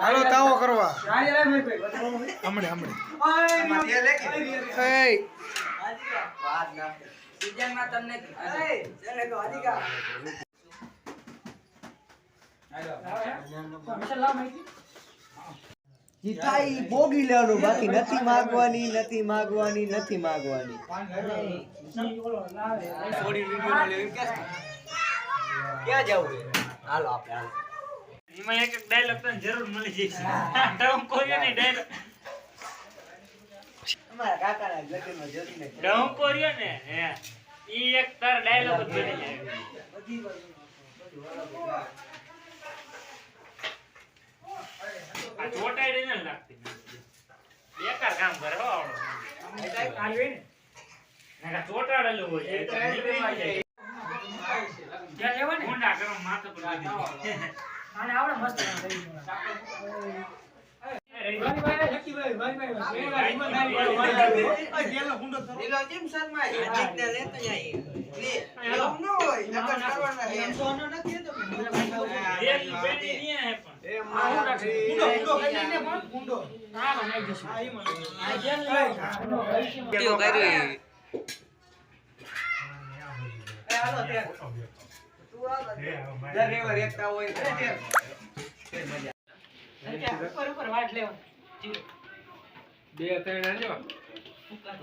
હાલો તાવો કરવા. હમણે હમણે. એય જીતાઈ બોગી લેવાનું બાકી નથી માગવાની નથી માગવાની નથી માગવાની. ક્યાં જવું હાલો આપણે હાલો. એમાં એક એક ડાયલોગ તને જરૂર મળી જશે. ડમ કોઈ નહીં ડાયલોગ અમારા કાકાના લગ્નમાં જોઈને ડમ કોરિયો ને? હે. ઈ એક તાર ડાયલોગ જ બની જાય. આ ચોટાડી ને લાગતી. બેકાર કામ કરે હો આવડો. ચોટાડેલું હોય. એ તો નીકળી જાય. ત્યાં લેવા ને? ઊંડા કરો માથે પર લાગી આવડે મસ્ત શર્મા હોય બે ત્રણ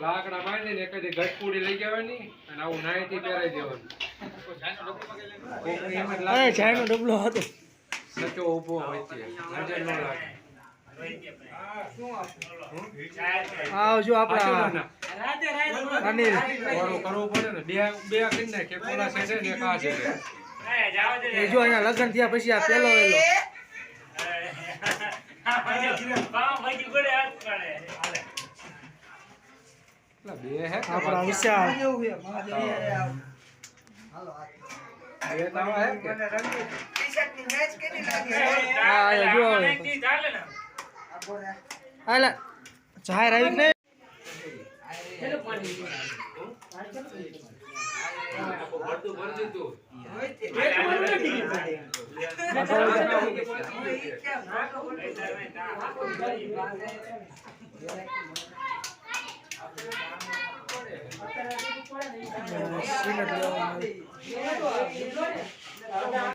લાકડા બાંધીને એક જ ગટપુડી લઈ જવાની અને આવું નાઈટી પહેરાઈ દેવાનું. ચાયનો ડબલો હતો. સચો ઊભો વચ્ચે નજર ન લાગે. આવજો આપણા અનિલ વારો પડે ને. બે બે કરી નાખે. કોલા છે ને એક આ છે. એ જો અહીંયા લગ્ન થયા પછી આ પેલો હે આપણા વિશાલ બે તાવા હે કે ટી-શર્ટની મેચ કેટલી લાગી હા અહીંયા જો હાલે જાહેર આવી કે નહીં ભરતું ભરી દીધું સિગરેટ લેવાનું.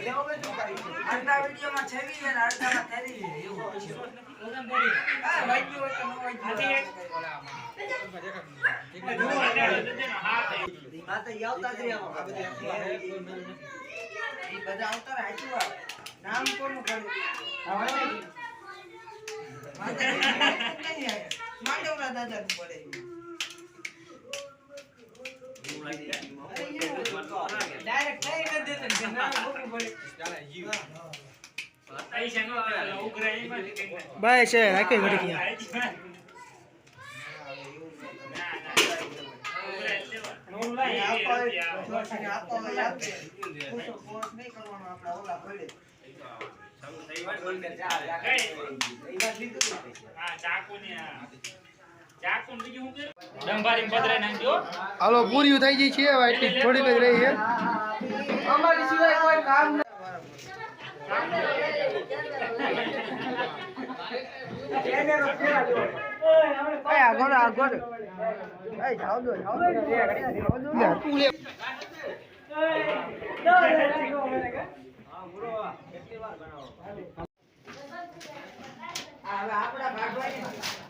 અડધા વિડીયોમાં છવી છે અડધામાં થેલી એવું હા વાગ્યું હોય તો ન વાગ્યું ઈ બધા આવતા રાખ્યું. નામ કોનું માંડવના દાદાનું પડે ડાયરેક્ટ કઈ નથી દેતા કે નામ કોનું પડે બાય છે રાખી ઘડી ગયા ડંભારી પધરાઈ નાખજો હાલો પૂરી થઈ ગઈ છે એટલી થોડીક જ રહી છે અમારી સિવાય કોઈ કામ આપડા ભાગવાની